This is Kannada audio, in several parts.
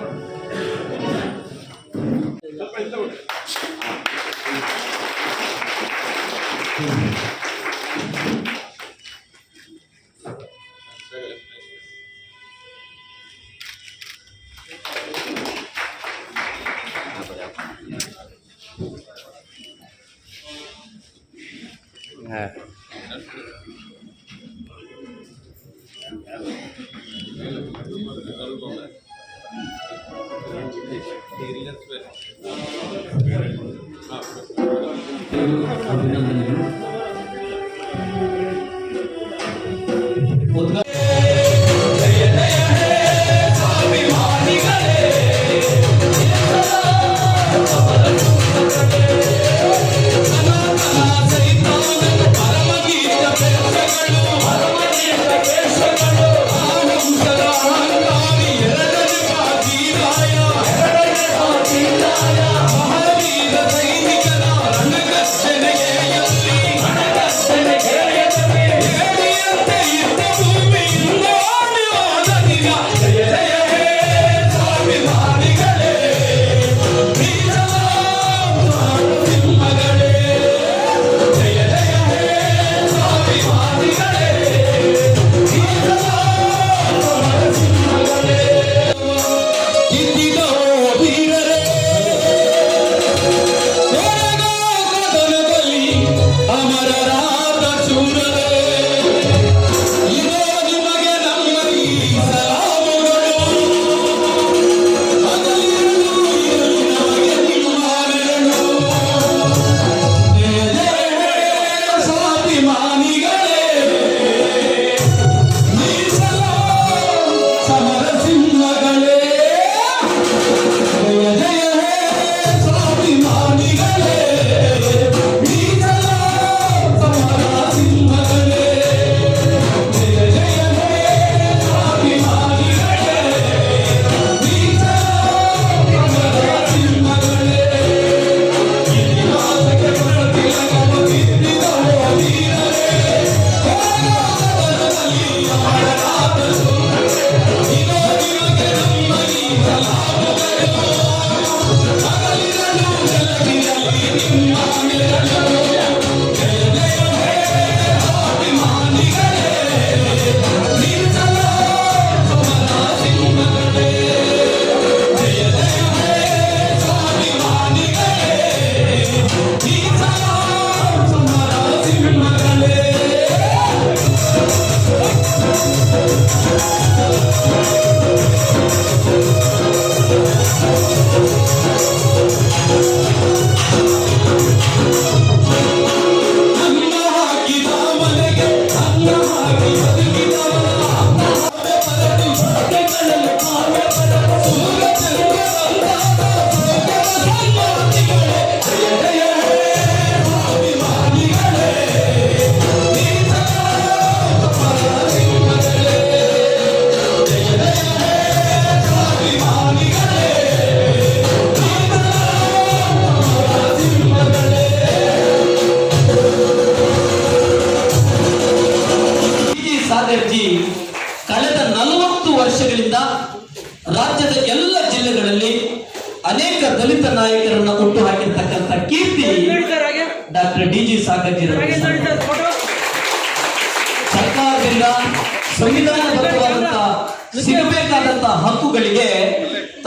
করো 그 어떤 장면을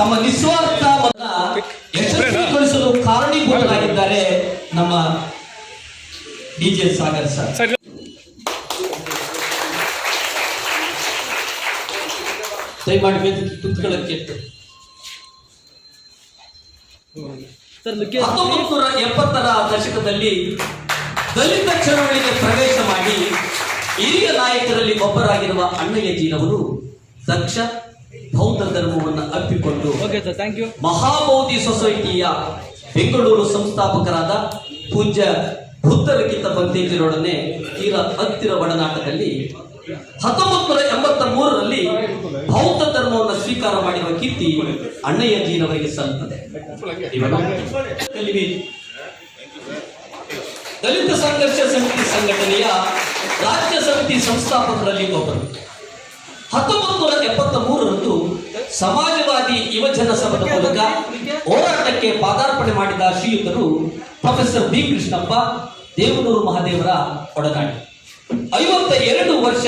ತಮ್ಮ ನಿಸ್ವಾರ್ಥ ಮತ ಯಶಸ್ವಿಗೊಳಿಸಲು ಕಾರಣೀಭೂತರಾಗಿದ್ದಾರೆ ನಮ್ಮ ಡಿಜೆ ಸಾಗರ್ ಸರ್. ದಯಮಾಡಿ ವೇದಿಕೆ ಕುತ್ಕೊಳ್ಳಕ್ಕೆ ಹತ್ತೊಂಬತ್ತು ನೂರ ಎಪ್ಪತ್ತರ ದಶಕದಲ್ಲಿ ದಲಿತ ಚಳವಳಿಗೆ ಪ್ರವೇಶ ಮಾಡಿ ಹಿರಿಯ ನಾಯಕರಲ್ಲಿ ಒಬ್ಬರಾಗಿರುವ ಅಣ್ಣಯ್ಯ ಜೀರವರು ದಕ್ಷ ಬೌದ್ಧ ಧರ್ಮವನ್ನು ಅಪ್ಪಿಕೊಂಡು ಮಹಾಬೋಧಿ ಸೊಸೈಟಿಯ ಬೆಂಗಳೂರು ಸಂಸ್ಥಾಪಕರಾದ ಪೂಜ್ಯ ಬುದ್ಧಲಿಖಿತ ಬಂತೇಜರೊಡನೆ ತೀರ ಹತ್ತಿರ ಒಡನಾಟದಲ್ಲಿ ಹತ್ತೊಂಬತ್ತು ನೂರ ಎಂಬತ್ತ ಮೂರರಲ್ಲಿ ಬೌದ್ಧ ಧರ್ಮವನ್ನು ಸ್ವೀಕಾರ ಮಾಡಿರುವ ಕೀರ್ತಿ ಅಣ್ಣಯ್ಯ ಜೀನವರಿಗೆ ಸಲ್ಲುತ್ತದೆ. ದಲಿತ ಸಂಘರ್ಷ ಸಮಿತಿ ಸಂಘಟನೆಯ ರಾಜ್ಯ ಸಮಿತಿ ಸಂಸ್ಥಾಪಕರಲ್ಲಿ ಒಬ್ಬರು. ಹತ್ತೊಂಬತ್ತು ನೂರ ಎಪ್ಪತ್ತ ಮೂರರಂದು ಸಮಾಜವಾದಿ ಯುವಜನ ಸಭದ ಮೂಲಕ ಹೋರಾಟಕ್ಕೆ ಪಾದಾರ್ಪಣೆ ಮಾಡಿದ ಶ್ರೀಯುತರು ಪ್ರೊಫೆಸರ್ ಬಿ ಕೃಷ್ಣಪ್ಪ ದೇವನೂರು ಮಹಾದೇವರ ಒಡನಾಡಿ ಐವತ್ತ ಎರಡು ವರ್ಷ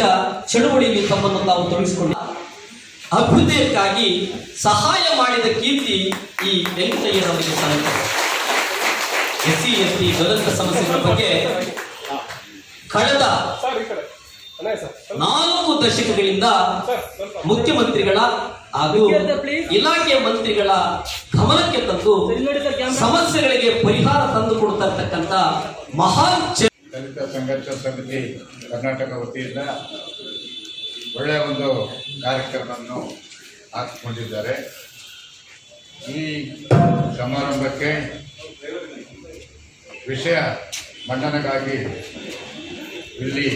ಚಳುವಳಿಯಲ್ಲಿ ತಮ್ಮನ್ನು ತಾವು ತೊಡಗಿಸಿಕೊಂಡ ಅಭ್ಯುದಯಕ್ಕಾಗಿ ಸಹಾಯ ಮಾಡಿದ ಕೀರ್ತಿ ಈ ವೆಂಕಟಯ್ಯನವರಿಗೆ ಸಲ್ಲುತ್ತದೆ ಎಸ್ ಸಿ ಎಸ್ ಟಿ ಸಮಸ್ಯೆಗಳ ಬಗ್ಗೆ ಕಳೆದ ನಾಲ್ಕು ದಶಕಗಳಿಂದ ಮುಖ್ಯಮಂತ್ರಿಗಳ ಹಾಗೂ ಇಲಾಖೆಯ ಮಂತ್ರಿಗಳ ಗಮನಕ್ಕೆ ತಂದು ಸಮಸ್ಯೆಗಳಿಗೆ ಪರಿಹಾರ ತಂದು ಕೊಡ್ತಾ ಇರ್ತಕ್ಕಂಥ ಮಹಾನ್ ದಲಿತ ಸಂಘರ್ಷ ಸಮಿತಿ ಕರ್ನಾಟಕ ವತಿಯಿಂದ ಒಳ್ಳೆಯ ಒಂದು ಕಾರ್ಯಕ್ರಮವನ್ನು ಹಾಕಿಕೊಂಡಿದ್ದಾರೆ. ಈ ಸಮಾರಂಭಕ್ಕೆ ವಿಷಯ ಮಂಡನೆಗಾಗಿ ಇಲ್ಲಿ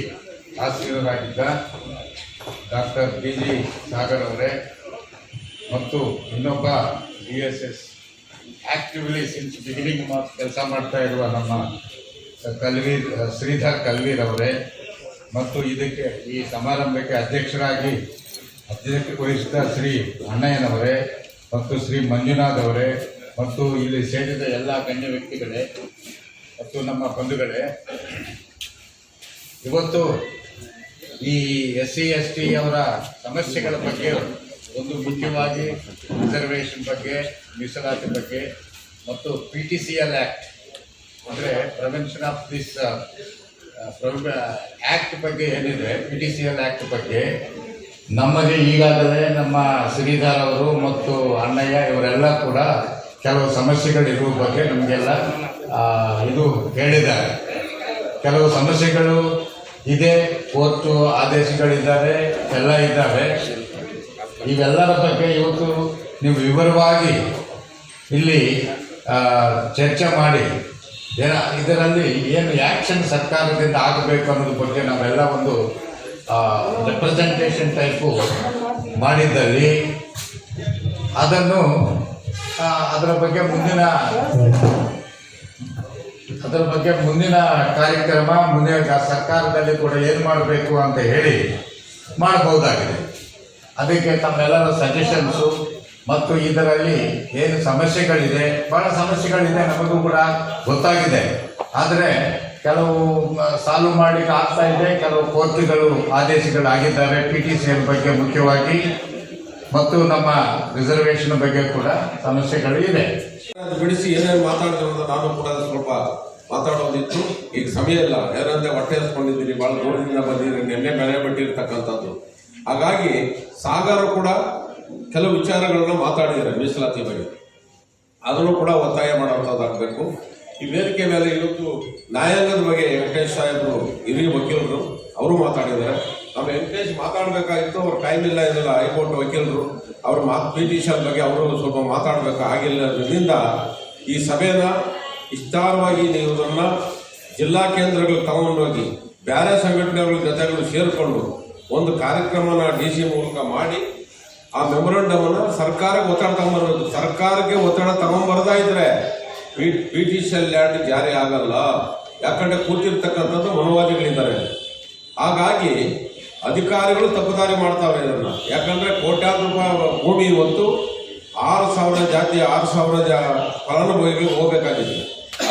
ಆಸೀನರಾಗಿದ್ದ ಡಾಕ್ಟರ್ ಬಿ ಜಿ ಸಾಗರ್ ಅವರೇ ಮತ್ತು ಇನ್ನೊಬ್ಬ D S S actively since beginning ಕೆಲಸ ಮಾಡ್ತಾ ಇರುವ ನಮ್ಮ ಕಲ್ವೀರ್ ಶ್ರೀಧರ್ ಕಲ್ವೀರ್ ಅವರೇ ಮತ್ತು ಇದಕ್ಕೆ ಈ ಸಮಾರಂಭಕ್ಕೆ ಅಧ್ಯಕ್ಷರಾಗಿ ಅಧ್ಯಕ್ಷ ವಹಿಸಿದ ಶ್ರೀ ಅಣ್ಣಯ್ಯನವರೇ ಮತ್ತು ಶ್ರೀ ಮಂಜುನಾಥ್ ಅವರೇ ಮತ್ತು ಇಲ್ಲಿ ಸೇರಿದ ಎಲ್ಲ ಗಣ್ಯ ವ್ಯಕ್ತಿಗಳೇ ಮತ್ತು ನಮ್ಮ ಬಂಧುಗಳೇ, ಇವತ್ತು ಈ ಎಸ್ ಸಿ, ಎಸ್ ಟಿ ಅವರ ಸಮಸ್ಯೆಗಳ ಬಗ್ಗೆ ಒಂದು ಮುಖ್ಯವಾಗಿ ರಿಸರ್ವೇಷನ್ ಬಗ್ಗೆ, ಮೀಸಲಾತಿ ಬಗ್ಗೆ ಮತ್ತು P T C L act ಅಂದರೆ ಪ್ರಿವೆನ್ಷನ್ ಆಫ್ ದಿಸ್ ಆ್ಯಕ್ಟ್ ಬಗ್ಗೆ ಏನಿದೆ P T C L act ಬಗ್ಗೆ ನಮಗೆ ಈಗಾಗಲೇ ನಮ್ಮ ಶ್ರೀಧರ್ ಅವರು ಮತ್ತು ಅಣ್ಣಯ್ಯ ಇವರೆಲ್ಲ ಕೂಡ ಕೆಲವು ಸಮಸ್ಯೆಗಳಿರುವ ಬಗ್ಗೆ ನಮಗೆಲ್ಲ ಇದು ಹೇಳಿದ್ದಾರೆ. ಕೆಲವು ಸಮಸ್ಯೆಗಳು ಇದೆ ಕೋರ್ಟು ಆದೇಶಗಳಿದ್ದಾವೆ, ಎಲ್ಲ ಇದ್ದಾವೆ. ಇವೆಲ್ಲರ ಬಗ್ಗೆ ಇವತ್ತು ನೀವು ವಿವರವಾಗಿ ಇಲ್ಲಿ ಚರ್ಚೆ ಮಾಡಿ ಇದರಲ್ಲಿ ಏನು ಆ್ಯಕ್ಷನ್ ಸರ್ಕಾರದಿಂದ ಆಗಬೇಕು ಅನ್ನೋದ್ರ ಬಗ್ಗೆ ನಾವೆಲ್ಲ ಒಂದು ರೆಪ್ರೆಸೆಂಟೇಷನ್ ಟೈಪು ಮಾಡಿದ್ದಲ್ಲಿ, ಅದನ್ನು ಅದರ ಬಗ್ಗೆ ಮುಂದಿನ ಅದರ ಬಗ್ಗೆ ಮುಂದಿನ ಕಾರ್ಯಕ್ರಮ, ಮುಂದಿನ ಸರ್ಕಾರದಲ್ಲಿ ಕೂಡ ಏನು ಮಾಡಬೇಕು ಅಂತ ಹೇಳಿ ಮಾಡಬಹುದಾಗಿದೆ. ಅದಕ್ಕೆ ತಮ್ಮೆಲ್ಲರ ಸಜೆಷನ್ಸು ಮತ್ತು ಇದರಲ್ಲಿ ಏನು ಸಮಸ್ಯೆಗಳಿದೆ, ಬಹಳ ಸಮಸ್ಯೆಗಳಿದೆ ನಮಗೂ ಕೂಡ ಗೊತ್ತಾಗಿದೆ. ಆದರೆ ಕೆಲವು ಸಾಲ್ವ್ ಮಾಡಲಿಕ್ಕೆ ಆಗ್ತಾ ಇದೆ. ಕೆಲವು ಕೋರ್ಟ್ಗಳು ಆದೇಶಗಳಾಗಿದ್ದಾವೆ ಪಿ ಟಿ ಸಿ ಬಗ್ಗೆ ಮುಖ್ಯವಾಗಿ ಮತ್ತು ನಮ್ಮ ರಿಸರ್ವೇಷನ್ ಬಗ್ಗೆ ಕೂಡ ಸಮಸ್ಯೆಗಳು ಇದೆ. ಬಿಡಿಸಿ ಏನೇನು ಮಾತಾಡಿದ್ರು ಅಂತ ನಾನು ಕೂಡ ಸ್ವಲ್ಪ ಮಾತಾಡೋದಿತ್ತು. ಈಗ ಸಮಯ ಇಲ್ಲ ಏನಂದ್ರೆ ಹೊಟ್ಟೆ ಹಸ್ಕೊಂಡಿದ್ದೀನಿ ಬಹಳ ದೂರದಿಂದ ಬಂದಿದ್ದೀನಿ ನಿನ್ನೆ ಬೆಲೆ ಬಿಟ್ಟಿರ್ತಕ್ಕಂಥದ್ದು. ಹಾಗಾಗಿ ಸಾಗರ ಕೂಡ ಕೆಲವು ವಿಚಾರಗಳನ್ನ ಮಾತಾಡಿದ್ದಾರೆ ಮೀಸಲಾತಿ ಬಗ್ಗೆ. ಅದನ್ನು ಕೂಡ ಒತ್ತಾಯ ಮಾಡುವಂಥದ್ದಾಗಬೇಕು. ಈ ವೇದಿಕೆ ಮೇಲೆ ಇವತ್ತು ನ್ಯಾಯಾಂಗದ ಬಗ್ಗೆ ವೆಂಕಟೇಶ್ ಸಾಹೇಬರು ಹಿರಿಯ ವಕೀಲರು, ಅವರು ಮಾತಾಡಿದ್ದಾರೆ. ಮಾತಾಡಬೇಕಾಗಿತ್ತು, ಅವ್ರ ಟೈಮ್ ಇಲ್ಲ ಇದೆಲ್ಲ ಹೈಕೋರ್ಟ್ ವಕೀಲರು, ಅವ್ರ ಮಾತು ಪಿಟಿಷನ್ ಬಗ್ಗೆ ಅವರು ಸ್ವಲ್ಪ ಮಾತಾಡಬೇಕು ಆಗಿಲ್ಲದ್ರಿಂದ ಈ ಸಭೆನ ವಿಸ್ತಾರವಾಗಿ ನೀವು ಜಿಲ್ಲಾ ಜಿಲ್ಲಾ ಕೇಂದ್ರಗಳು ತಗೊಂಡೋಗಿ ಬೇರೆ ಸಂಘಟನೆಗಳ ಜೊತೆಗಳು ಸೇರಿಕೊಂಡು ಒಂದು ಕಾರ್ಯಕ್ರಮನ ಡಿ ಸಿ ಮೂಲಕ ಮಾಡಿ, ಆ ಮೆಮೊರಂಡಮನ್ನು ಸರ್ಕಾರಕ್ಕೆ ಒತ್ತಡ ತಗೊಂಬರ್ಬೇಕು ಸರ್ಕಾರಕ್ಕೆ ಒತ್ತಡ ತಗೊಂಬರ್ದಾ ಇದ್ರೆ ಪಿ ಟಿ ಸಿ ಆ್ಯಕ್ಟ್ ಜಾರಿ ಆಗಲ್ಲ. ಯಾಕಂದ್ರೆ ಕೂತಿರ್ತಕ್ಕಂಥದ್ದು ಮನೋವಾದಿಗಳಿದ್ದಾರೆ. ಹಾಗಾಗಿ ಅಧಿಕಾರಿಗಳು ತಪ್ಪುದಾರಿ ಮಾಡ್ತಾವೆ ಇದನ್ನ ಯಾಕಂದ್ರೆ ಕೋಟ್ಯಾಂತರ ರೂಪಾಯಿ ಭೂಮಿ ಇವತ್ತು ಆರು ಸಾವಿರ ಜಾತಿ, ಆರು ಸಾವಿರ ಜಾ ಫಲಾನುಭವಿಗಳಿಗೆ ಹೋಗ್ಬೇಕಾಗಿದೆ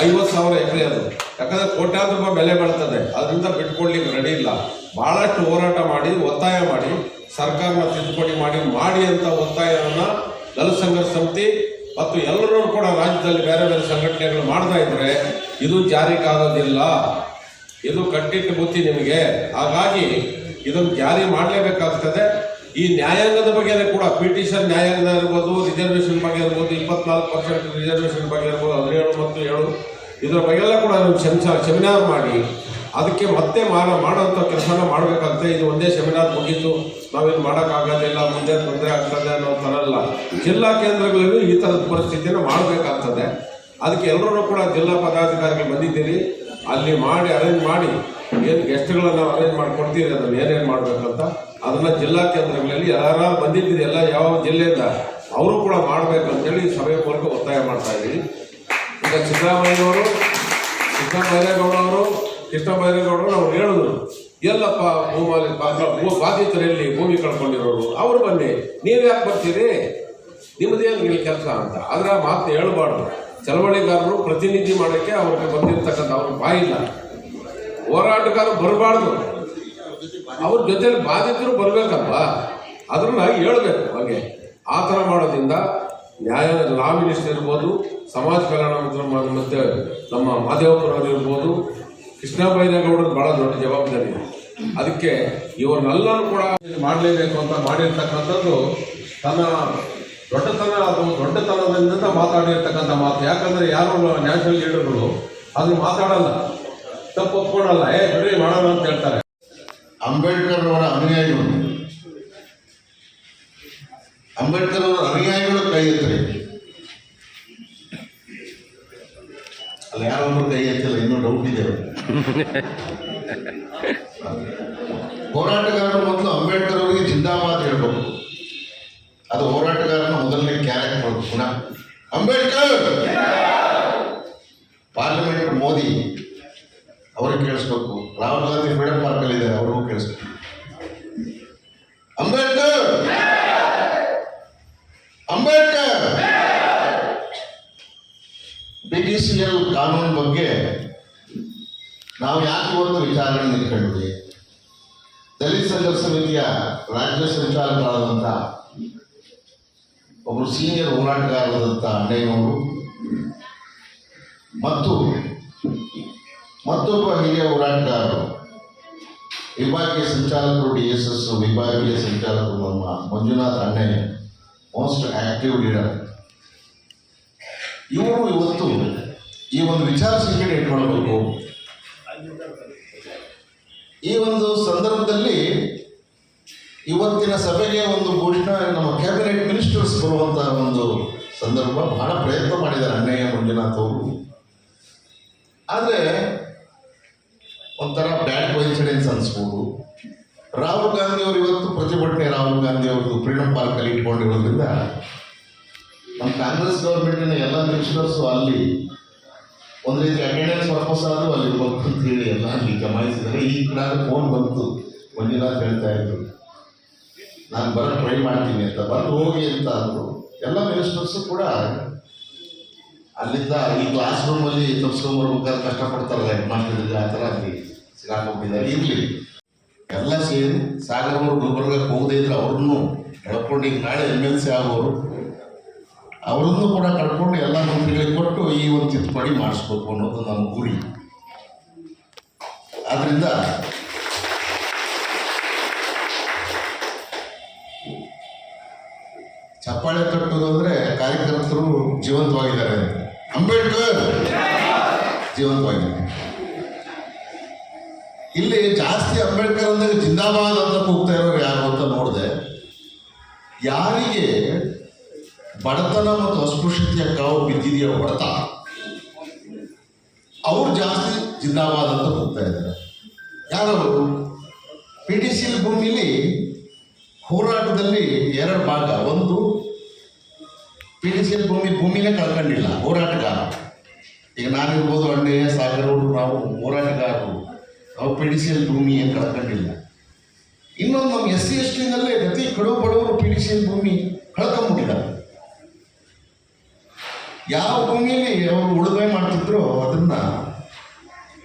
ಐವತ್ತು ಸಾವಿರ ಎಕರೆ ಅದು. ಯಾಕಂದ್ರೆ ಕೋಟ್ಯಾಂತರ ರೂಪಾಯಿ ಬೆಲೆ ಬೆಳ್ತದೆ ಅದರಿಂದ ಬಿಟ್ಕೊಡ್ಲಿಕ್ಕೆ ರೆಡಿ ಇಲ್ಲ. ಬಹಳಷ್ಟು ಹೋರಾಟ ಮಾಡಿ, ಒತ್ತಾಯ ಮಾಡಿ, ಸರ್ಕಾರನ ತಿದ್ದುಪಡಿ ಮಾಡಿ ಮಾಡಿ ಅಂತ ಒತ್ತಾಯವನ್ನು ದಲಿತ ಸಂಘರ್ಷ ಸಮಿತಿ ಮತ್ತು ಎಲ್ಲರೂ ಕೂಡ ರಾಜ್ಯದಲ್ಲಿ ಬೇರೆ ಬೇರೆ ಸಂಘಟನೆಗಳು ಮಾಡ್ತಾ ಇದ್ರೆ ಇದು ಜಾರಿಗಾಗೋದಿಲ್ಲ ಇದು ಕಟ್ಟಿಟ್ಟು ಬುತ್ತಿ ನಿಮಗೆ. ಹಾಗಾಗಿ ಇದನ್ನು ಜಾರಿ ಮಾಡಲೇಬೇಕಾಗ್ತದೆ. ಈ ನ್ಯಾಯಾಂಗದ ಬಗ್ಗೆ ಕೂಡ ಪಿಟಿಷನ್ ನ್ಯಾಯಾಂಗ ಇರ್ಬೋದು, ರಿಸರ್ವೇಷನ್ ಬಗ್ಗೆ ಇರ್ಬೋದು, ಇಪ್ಪತ್ನಾಲ್ಕು ಪರ್ಸೆಂಟ್ ರಿಸರ್ವೇಷನ್ ಬಗ್ಗೆ ಇರ್ಬೋದು, ಹದಿನೇಳು ಮತ್ತು ಏಳು, ಇದರ ಬಗ್ಗೆಲ್ಲ ಕೂಡ ಸೆನ್ಸ ಸೆಮಿನಾರ್ ಮಾಡಿ. ಅದಕ್ಕೆ ಮತ್ತೆ ಮಾಡ ಮಾಡೋಂಥ ಕೆಲಸನ ಮಾಡಬೇಕಾಗ್ತದೆ. ಇದು ಒಂದೇ ಸೆಮಿನಾರ್ ಮುಗೀತು. ನಾವೇನು ಮಾಡೋಕ್ಕಾಗೋದಿಲ್ಲ ಮುಂದೆ ತೊಂದರೆ ಆಗ್ತದೆ ಅನ್ನೋ ಥರ ಅಲ್ಲ. ಜಿಲ್ಲಾ ಕೇಂದ್ರಗಳಲ್ಲೂ ಈ ಥರದ ಪರಿಸ್ಥಿತಿನ ಮಾಡಬೇಕಾಗ್ತದೆ. ಅದಕ್ಕೆ ಎಲ್ಲರೂ ಕೂಡ ಜಿಲ್ಲಾ ಪದಾಧಿಕಾರಿಗಳು ಬಂದಿದ್ದೀರಿ. ಅಲ್ಲಿ ಮಾಡಿ, ಅರೇಂಜ್ ಮಾಡಿ. ಏನು ಗೆಸ್ಟ್ಗಳನ್ನ ಅರೇಂಜ್ ಮಾಡಿ ಕೊಡ್ತೀರಿ, ಅದನ್ನ ಏನೇನು ಮಾಡ್ಬೇಕಂತ? ಅದನ್ನ ಜಿಲ್ಲಾ ಕೇಂದ್ರಗಳಲ್ಲಿ ಯಾರು ಬಂದಿದ್ದೀರಿ, ಎಲ್ಲ ಯಾವ ಜಿಲ್ಲೆಯಿಂದ ಅವರು ಕೂಡ ಮಾಡ್ಬೇಕಂತೇಳಿ ಸಭೆ ಮೂಲಕ ಒತ್ತಾಯ ಮಾಡ್ತಾ ಇದ್ದೀವಿ. ಈಗ ಅವರು ಕೃಷ್ಣ ಬೈರೇಗೌಡರು ಅವ್ರು ಹೇಳಿದ್ರು ಎಲ್ಲಪ್ಪ ಭೂಮಾಲಿ ಬಾಧಿತರಲ್ಲಿ ಭೂಮಿ ಕಳ್ಕೊಂಡಿರೋರು, ಅವರು ಬನ್ನಿ, ನೀವು ಯಾಕೆ ಬರ್ತೀರಿ? ನಿಮ್ಮದೇನು ಇಲ್ಲಿ ಕೆಲಸ ಅಂತ. ಆದರೆ ಮಾತು ಹೇಳಬಾರ್ದು. ಚಳವಳಿಗಾರರು ಪ್ರತಿನಿಧಿ ಮಾಡೋಕ್ಕೆ ಅವ್ರಿಗೆ ಬಂದಿರತಕ್ಕಂಥ ಅವ್ರಿಗೆ ಬಾಯಿಲ್ಲ. ಹೋರಾಟಗಾರರು ಬರಬಾರ್ದು. ಅವ್ರ ಜೊತೆಲಿ ಬಾಧಿತರು ಬರಬೇಕಲ್ವ? ಅದನ್ನ ಹೇಳ್ಬೇಕು ಹಾಗೆ. ಆ ಥರ ಮಾಡೋದ್ರಿಂದ ನ್ಯಾಯ, ಲಾ ಮಿನಿಸ್ಟರ್ ಇರ್ಬೋದು, ಸಮಾಜ ಕಲ್ಯಾಣ ಮತ್ತೆ ನಮ್ಮ ಮಾದೇವಪ್ಪನವರು ಇರ್ಬೋದು, ಕೃಷ್ಣ ಬೈರೇಗೌಡರು ಬಹಳ ದೊಡ್ಡ ಜವಾಬ್ದಾರಿ. ಅದಕ್ಕೆ ಇವ್ರನ್ನೆಲ್ಲರೂ ಕೂಡ ಮಾಡಲೇಬೇಕು ಅಂತ ಮಾಡಿರ್ತಕ್ಕಂಥದ್ದು ತನ್ನ ದೊಡ್ಡತನ ಅಥವಾ ದೊಡ್ಡತನದಿಂದ ಮಾತಾಡಿರ್ತಕ್ಕಂಥ ಮಾತು. ಯಾಕಂದ್ರೆ ಯಾರು ನ್ಯಾಷನಲ್ ಲೀಡರ್ಗಳು ಅದನ್ನ ಮಾತಾಡಲ್ಲ. ತಪ್ಪು ಒಪ್ಕೊಳಲ್ಲ ಏ, ಬಿಡ್ರಿ, ಮಾಡೋಣ ಅಂತ ಹೇಳ್ತಾರೆ. ಅಂಬೇಡ್ಕರ್ ಅವರ ಅನುಯಾಯಿಗಳು. ಅಂಬೇಡ್ಕರ್ ಅವರ ಅನುಯಾಯಿಗಳು ಕೈ ಎತ್ತರಿ. ಅಲ್ಲ ಯಾರೊಬ್ಬರು ಕೈ ಎತ್ತಲ್ಲ, ಇನ್ನೂ ಡೌಟ್ ಇದೆ. ಹೋರಾಟಗಾರರು ಮೊದಲು ಅಂಬೇಡ್ಕರ್ ಅವರಿಗೆ ಜಿಂದಾಬಾದ್ ಹೇಳ್ಬೇಕು. ಅದು ಹೋರಾಟಗಾರನ ಮೊದಲನೇ ಕ್ಯಾರೆಕ್ಟರ್ ಪುನಃ. Ambedkar! Parliament Modi Rahul Gandhi freedom park ಅಲ್ಲಿ ಇದ್ದಾರೆ ಅವ್ರಿಗೂ ಕೇಳಿಸ್ಬೇಕು Ambedkar! Ambedkar! B C L ಕಾನೂನು ಬಗ್ಗೆ ನಾವು ಯಾಕೆ ಒಂದು ವಿಚಾರಣೆ ನಿಂತ್ಕೊಂಡ್ವಿ ದಲಿತ ಸಂಘರ್ಷ ಸಮಿತಿಯ ರಾಜ್ಯ ಸಂಚಾಲಕರಾದಂಥ ಒಬ್ಬರು ಸೀನಿಯರ್ ಹೋರಾಟಗಾರರಾದಂಥ ಅಣ್ಣಯ್ಯನವರು ಮತ್ತು ಮತ್ತೊಬ್ಬ ಹಿರಿಯ ಹೋರಾಟಗಾರರು. ವಿಭಾಗೀಯ ಸಂಚಾಲಕರು ಡಿ ಎಸ್ ಎಸ್ ವಿಭಾಗೀಯ ಸಂಚಾಲಕರು ನಮ್ಮ ಮಂಜುನಾಥ್ ಅಣ್ಣಯ್ಯ, ಮೋಸ್ಟ್ ಆಕ್ಟಿವ್ ಲೀಡರ್. ಇವರು ಇವತ್ತು ಈ ಒಂದು ವಿಚಾರ ಸಂಖ್ಯೆ ಇಟ್ಕೊಳ್ಬೇಕು. ಈ ಒಂದು ಸಂದರ್ಭದಲ್ಲಿ ಇವತ್ತಿನ ಸಭೆಗೆ ಒಂದು ಘೋಷಣೆ ನಮ್ಮ ಕ್ಯಾಬಿನೆಟ್ ಮಿನಿಸ್ಟರ್ಸ್ ಬರುವಂತಹ ಒಂದು ಸಂದರ್ಭ ಬಹಳ ಪ್ರಯತ್ನ ಮಾಡಿದ್ದಾರೆ ಅಣ್ಣಯ್ಯ, ಮಂಜುನಾಥ್ ಅವರು. ಆದರೆ ಒಂಥರ ಬ್ಯಾಡ್ ಕೋಇನ್ಸಿಡೆನ್ಸ್ ಅನಿಸ್ಬೋದು. ರಾಹುಲ್ ಗಾಂಧಿ ಅವರು ಇವತ್ತು ಪ್ರತಿಭಟನೆ ರಾಹುಲ್ ಗಾಂಧಿ ಅವ್ರದ್ದು ಫ್ರೀಡಮ್ ಪಾರ್ಕ್ ಅಲ್ಲಿ ಇಟ್ಕೊಂಡಿರೋದ್ರಿಂದ ನಮ್ಮ ಕಾಂಗ್ರೆಸ್ ಗೌರ್ಮೆಂಟಿನ ಎಲ್ಲ ಮಿನಿಸ್ಟರ್ಸು ಅಲ್ಲಿ ಒಂದು ರೀತಿ ಅಟೆಂಡೆನ್ಸ್ ಪರ್ಪಸ್ ಆದರೂ ಅಲ್ಲಿ ಬಂತು ಅಂತ ಹೇಳಿ ಎಲ್ಲ ಅಲ್ಲಿ ಜಮಾಯಿಸಿದ್ದಾರೆ. ಈ ಕಡೆ ಫೋನ್ ಬಂತು. ಮಂಜುನಾಥ್ ಹೇಳ್ತಾ ಇದ್ರು. ನಾನು ಬರೋ ಟ್ರೈ ಮಾಡ್ತೀನಿ ಅಂತ. ಬಂದು ಹೋಗಿ ಅಂತ ಅಂದರು. ಎಲ್ಲ ಮಿನಿಸ್ಟರ್ಸು ಕೂಡ ಅಲ್ಲಿಂದ ಈ ಕ್ಲಾಸ್ ರೂಮಲ್ಲಿ ತಪ್ಸ್ಕೊಂಬರ್ಬೇಕಾದ್ರೆ ಕಷ್ಟಪಡ್ತಾರಲ್ಲ ಹೆಡ್ ಮಾಸ್ಟರ್ ಆ ಥರ ಅಲ್ಲಿ ಸಿಗಾಕೊಂಡಿದ್ದಾರೆ ಇರಲಿ. ಎಲ್ಲ ಸೇರಿ ಸಾಗರವರು ಗುಲ್ಬರ್ಗಕ್ಕೆ ಹೋಗದೇ ಇದ್ರೆ ಅವ್ರನ್ನೂ ಎಳ್ಕೊಂಡು ಈಗ ನಾಳೆ ಎಂ ಎಲ್ ಸಿ ಆಗೋರು, ಅವರನ್ನು ಕೂಡ ಕಳ್ಕೊಂಡು ಎಲ್ಲ ಮಂತ್ರಿಗಳಿಗೆ ಕೊಟ್ಟು ಈ ಒಂದು ತಿದ್ದುಪಡಿ ಮಾಡಿಸ್ಬೇಕು ಅನ್ನೋದು ನಮ್ಮ ಗುರಿ. ಆದ್ರಿಂದ ಚಪ್ಪಾಳೆ ತಟ್ಟೋದು ಅಂದ್ರೆ ಕಾರ್ಯಕರ್ತರು ಜೀವಂತವಾಗಿದ್ದಾರೆ. ಅಂಬೇಡ್ಕರ್. ಜೀವಂತವಾಗಿದ್ದಾರೆ ಇಲ್ಲಿ ಜಾಸ್ತಿ ಅಂಬೇಡ್ಕರ್ ಅಂದಾಗ ಜಿಂದಾಬಾದ್ ಅಂತ ಕೂಗ್ತಾ ಇರೋರು ಯಾರು ಅಂತ ನೋಡಿದೆ. ಯಾರಿಗೆ ಬಡತನ ಮತ್ತು ಅಸ್ಪೃಶ್ಯತೆಯ ಕಾವು ಬಿದ್ದಿದೆಯೋ ಬಡತ ಅವ್ರು ಜಾಸ್ತಿ ಜಿಂದಾಬಾದ್ ಅಂತ ಕೂಗ್ತಾ ಇದ್ದಾರೆ. ಯಾರವರು? ಪಿ ಟಿ ಸಿ ಭೂಮಿಲಿ ಹೋರಾಟದಲ್ಲಿ ಎರಡು ಭಾಗ. ಒಂದು ಪಿ ಭೂಮಿ ಭೂಮಿನೇ ಕಳ್ಕೊಂಡಿಲ್ಲ, ಹೋರಾಟಗಾರ. ಈಗ ನಾನಿರ್ಬೋದು ಅಣ್ಣಯ್ಯ ಸಾಗರವರು, ನಾವು ಹೋರಾಟಗಾರರು. ನಾವು ಪಿ ಡಿ ಸಿ ಎಲ್ ಭೂಮಿ ಏನು ಕಳ್ಕೊಂಡಿಲ್ಲ. ಇನ್ನೊಂದು ನಮ್ಮ ಎಸ್ ಸಿ ಎಸ್ ಟಿನಲ್ಲೇ ಪ್ರತಿ ಕಡು ಬಡವರು ಪಿ ಡಿ ಸಿ ಎಲ್ ಭೂಮಿ ಕಳ್ಕೊಂಬಿಟ್ಟಿದ್ದಾರೆ ಯಾವ ಭೂಮಿಯಲ್ಲಿ ಅವರು ಉಳುಮೆ ಮಾಡ್ತಿದ್ರೋ ಅದನ್ನ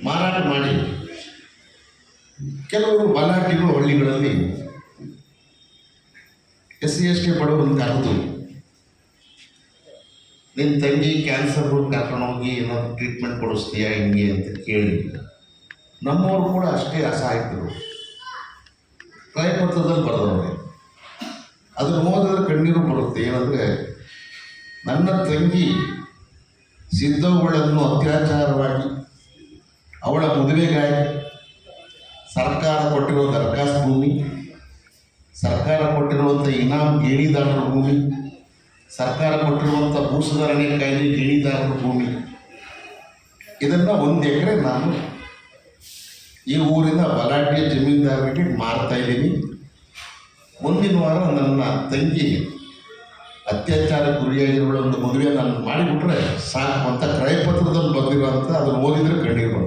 ಮಾರಾಟ ಮಾಡಿ. ಕೆಲವರು ಬಲಾಟಿಗಳು ಹಳ್ಳಿಗಳಲ್ಲಿ ಎಸ್ ಸಿ ಎಸ್ ಟಿ ಬಡವರನ್ನು ಕರೆದು ನಿನ್ನ ತಂಗಿ ಕ್ಯಾನ್ಸರ್ ಕರ್ಕೊಂಡೋಗಿ ಏನಾದ್ರು ಟ್ರೀಟ್ಮೆಂಟ್ ಕೊಡಿಸ್ತೀಯಾ ಹಿಂಗೆ ಅಂತ ಕೇಳಿ ನಮ್ಮವರು ಕೂಡ ಅಷ್ಟೇ ಅಸಹಾಯಕರು. ಕ್ರಯಪತ್ರದಲ್ಲಿ ಬರೆದವ್ರೆ. ಅದನ್ನು ಓದಿದ್ರೆ ಕಣ್ಣೀರು ಬರುತ್ತೆ, ಏನಂದರೆ ನನ್ನ ತಂಗಿ ಸಿದ್ಧವುಗಳನ್ನು ಅತ್ಯಾಚಾರವಾಗಿ ಅವಳ ಮದುವೆಗಾಗಿ ಸರ್ಕಾರ ಕೊಟ್ಟಿರೋ ದರ್ಗಾಸ್ ಭೂಮಿ, ಸರ್ಕಾರ ಕೊಟ್ಟಿರುವಂಥ ಇನಾಮ್ ಗೇಣಿದಾರರ ಭೂಮಿ ಸರ್ಕಾರ ಕೊಟ್ಟಿರುವಂಥ ಭೂ ಸುಧಾರಣೆ ಕಾಯ್ದೆ ಗಿಣಿದಾರರ ಭೂಮಿ. ಇದನ್ನು ಒಂದು ಎಕರೆ ನಾನು ಈ ಊರಿನ ಬಲಾಢ್ಯ ಜಮೀನ್ದಾರರಿಗೆ ಮಾರ್ತಾ ಇದ್ದೀನಿ. ಮುಂದಿನ ವಾರ ನನ್ನ ತಂಗಿ ಅತ್ಯಾಚಾರ ಗುರಿಯಾಗಿರುವ ಒಂದು ಮದುವೆ ನಾನು ಮಾಡಿಬಿಟ್ರೆ ಸಾಕು ಅಂತ ಕ್ರಯಪತ್ರದಲ್ಲಿ ಬಂದಿರೋ ಅಂತ ಅದನ್ನು ಓದಿದರೆ ಕಣ್ಣೀರು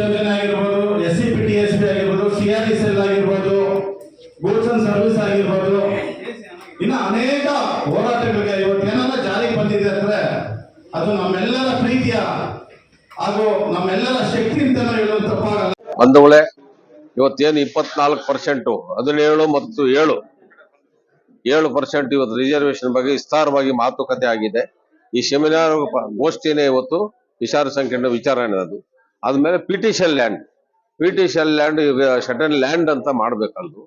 ಯೋಜನೆ ಸಿ ಆರ್ ಎಸ್ ಸರ್ವಿಸ್ ಆಗಿರ್ಬೋದು ಇನ್ನು ಅನೇಕ ಇವತ್ತು ಬಂದಿದೆ ಅಂದ್ರೆ ಅದು ನಮ್ಮೆಲ್ಲರ ಪ್ರೀತಿಯ ಹಾಗೂ ನಮ್ಮೆಲ್ಲರ ಶಕ್ತಿ ತಪ್ಪಾಗಲ್ಲ ಇವತ್ತೇನು ಇಪ್ಪತ್ನಾಲ್ಕು ಪರ್ಸೆಂಟು, ಹದಿನೇಳು ಮತ್ತು ಏಳು. ಏಳು ಪರ್ಸೆಂಟ್ ಇವತ್ತು ರಿಸರ್ವೇಶನ್ ಬಗ್ಗೆ ವಿಸ್ತಾರವಾಗಿ ಮಾತುಕತೆ ಆಗಿದೆ. ಈ ಸೆಮಿನಾರ್ ಗೋಷ್ಠಿನೇ ಇವತ್ತು ವಿಚಾರ ಸಂಕಿರಣ ವಿಚಾರಣೆ ಅದು. ಆದ್ಮೇಲೆ ಪಿಟಿಷನ್ ಲ್ಯಾಂಡ್ ಪಿಟಿಷನ್ ಲ್ಯಾಂಡ್ ಶಟನ್ ಲ್ಯಾಂಡ್ ಅಂತ ಮಾಡ್ಬೇಕಲ್ದು.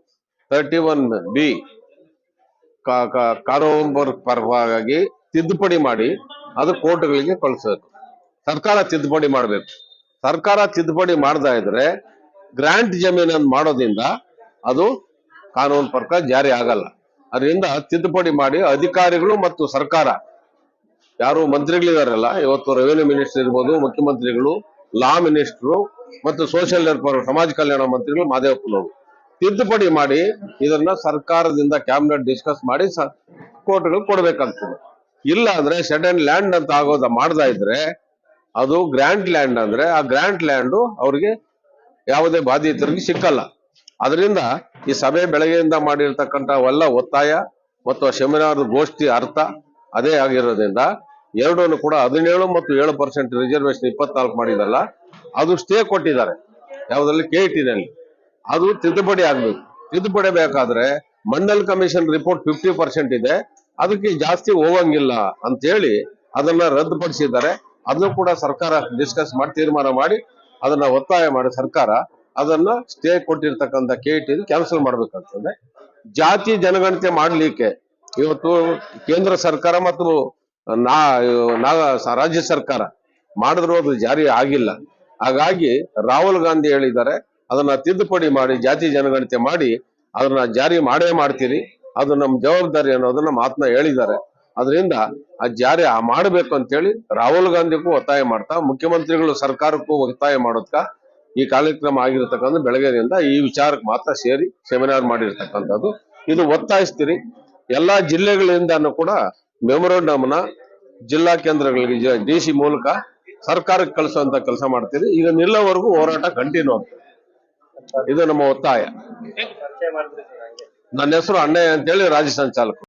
ತರ್ಟಿ ಒನ್ ಬಿ ಕಾರೋಂಬರ್ ಪರವಾಗಿ ತಿದ್ದುಪಡಿ ಮಾಡಿ ಅದು ಕೋರ್ಟ್ಗಳಿಗೆ ಕಳಿಸಬೇಕು ಸರ್ಕಾರ ತಿದ್ದುಪಡಿ ಮಾಡಬೇಕು. ಸರ್ಕಾರ ತಿದ್ದುಪಡಿ ಮಾಡ್ತಾ ಇದ್ರೆ ಗ್ರಾಂಟ್ ಜಮೀನನ್ನು ಮಾಡೋದ್ರಿಂದ ಅದು ಕಾನೂನು ಪ್ರಕಾರ ಜಾರಿ ಆಗಲ್ಲ. ಅದರಿಂದ ತಿದ್ದುಪಡಿ ಮಾಡಿ ಅಧಿಕಾರಿಗಳು ಮತ್ತು ಸರ್ಕಾರ. ಯಾರು ಮಂತ್ರಿಗಳಿದಾರಲ್ಲ, ಇವತ್ತು ರೆವಿನ್ಯೂ ಮಿನಿಸ್ಟರ್ ಇರ್ಬೋದು, ಮುಖ್ಯಮಂತ್ರಿಗಳು ಲಾ ಮಿನಿಸ್ಟ್ರು ಮತ್ತು ಸೋಷಿಯಲ್ ವೆಲ್ಫೇರ್ ಸಮಾಜ ಕಲ್ಯಾಣ ಮಂತ್ರಿಗಳು ಮಾದೇವಪ್ಪನವರು. ತಿದ್ದುಪಡಿ ಮಾಡಿ ಇದನ್ನ ಸರ್ಕಾರದಿಂದ ಕ್ಯಾಬಿನೆಟ್ ಡಿಸ್ಕಸ್ ಮಾಡಿ ಕೋರ್ಟ್ಗಳು ಕೊಡಬೇಕಾಗ್ತದೆ. ಇಲ್ಲ ಅಂದ್ರೆ ಸಡನ್ ಲ್ಯಾಂಡ್ ಅಂತ ಆಗೋದ ಮಾಡ್ದಾ ಇದ್ರೆ, ಅದು ಗ್ರ್ಯಾಂಡ್ ಲ್ಯಾಂಡ್ ಅಂದ್ರೆ ಆ ಗ್ರ್ಯಾಂಡ್ ಲ್ಯಾಂಡು ಅವ್ರಿಗೆ ಯಾವುದೇ ಬಾಧಿತರಿಗೆ ಸಿಕ್ಕಲ್ಲ. ಅದರಿಂದ ಈ ಸಭೆ ಬೆಳಗ್ಗೆಯಿಂದ ಮಾಡಿರ್ತಕ್ಕಂಥ ಎಲ್ಲ ಒತ್ತಾಯ ಮತ್ತು ಸೆಮಿನಾರ್ ಗೋಷ್ಠಿ ಅರ್ಥ ಅದೇ ಆಗಿರೋದ್ರಿಂದ ಎರಡನ್ನು ಕೂಡ ಹದಿನೇಳು ಮತ್ತು ಏಳು ಪರ್ಸೆಂಟ್ ರಿಸರ್ವೇಶನ್ ಇಪ್ಪತ್ನಾಲ್ಕು ಮಾಡಿದಲ್ಲ, ಅದು ಸ್ಟೇ ಕೊಟ್ಟಿದ್ದಾರೆ. ಯಾವುದ್ರಲ್ಲಿ ಕೆ ನಲ್ಲಿ. ಅದು ತಿದ್ದುಪಡಿ ಆಗಬೇಕು. ತಿದ್ದುಪಡಿ ಬೇಕಾದ್ರೆ Mandal commission report fifty percent ಇದೆ. ಅದಕ್ಕೆ ಜಾಸ್ತಿ ಹೋಗಂಗಿಲ್ಲ ಅಂತ ಹೇಳಿ ಅದನ್ನ ರದ್ದುಪಡಿಸಿದ್ದಾರೆ. ಅದನ್ನು ಕೂಡ ಸರ್ಕಾರ ಡಿಸ್ಕಸ್ ಮಾಡಿ, ತೀರ್ಮಾನ ಮಾಡಿ, ಅದನ್ನ ಒತ್ತಾಯ ಮಾಡಿ ಸರ್ಕಾರ ಅದನ್ನ ಸ್ಟೇ ಕೊಟ್ಟಿರ್ತಕ್ಕಂಥ ಕೆ ಟಿ ಕ್ಯಾನ್ಸಲ್ ಮಾಡ್ಬೇಕಾಗ್ತದೆ. ಜಾತಿ ಜನಗಣತಿ ಮಾಡ್ಲಿಕ್ಕೆ ಇವತ್ತು ಕೇಂದ್ರ ಸರ್ಕಾರ ಮತ್ತು ನಾ ರಾಜ್ಯ ಸರ್ಕಾರ ಮಾಡಿದ್ರು ಅದು ಜಾರಿ ಆಗಿಲ್ಲ. ಹಾಗಾಗಿ ರಾಹುಲ್ ಗಾಂಧಿ ಹೇಳಿದ್ದಾರೆ, ಅದನ್ನ ತಿದ್ದುಪಡಿ ಮಾಡಿ, ಜಾತಿ ಜನಗಣತಿ ಮಾಡಿ, ಅದನ್ನ ಜಾರಿ ಮಾಡೇ ಮಾಡ್ತೀರಿ, ಅದು ನಮ್ಮ ಜವಾಬ್ದಾರಿ ಅನ್ನೋದನ್ನ ಮಾತನ್ನ ಹೇಳಿದ್ದಾರೆ. ಅದರಿಂದ ಆ ಜಾರಿ ಮಾಡಬೇಕು ಅಂತೇಳಿ ರಾಹುಲ್ ಗಾಂಧಿಗೂ ಒತ್ತಾಯ ಮಾಡ್ತಾ, ಮುಖ್ಯಮಂತ್ರಿಗಳು ಸರ್ಕಾರಕ್ಕೂ ಒತ್ತಾಯ ಮಾಡೋದ್ಕ ಈ ಕಾರ್ಯಕ್ರಮ ಆಗಿರತಕ್ಕಂಥ ಬೆಳಗ್ಗೆಯಿಂದ ಈ ವಿಚಾರಕ್ಕೆ ಮಾತ್ರ ಸೇರಿ ಸೆಮಿನಾರ್ ಮಾಡಿರ್ತಕ್ಕಂಥದ್ದು. ಇದು ಒತ್ತಾಯಿಸ್ತೀರಿ. ಎಲ್ಲಾ ಜಿಲ್ಲೆಗಳಿಂದನೂ ಕೂಡ ಮೆಮೊರಂಡಮ್ನ ಜಿಲ್ಲಾ ಕೇಂದ್ರಗಳಿಗೆ ಡಿ ಸಿ ಮೂಲಕ ಸರ್ಕಾರಕ್ಕೆ ಕಳಿಸುವಂತ ಕೆಲಸ ಮಾಡ್ತೀರಿ. ಈಗ ನಿಲ್ಲವರೆಗೂ ಹೋರಾಟ ಕಂಟಿನ್ಯೂ ಆಗ್ತದೆ. ಇದು ನಮ್ಮ ಒತ್ತಾಯ. ನನ್ನ ಹೆಸರು ಅಣ್ಣಯ್ಯ ಅಂತೇಳಿ ರಾಜ್ಯ ಸಂಚಾಲಕರು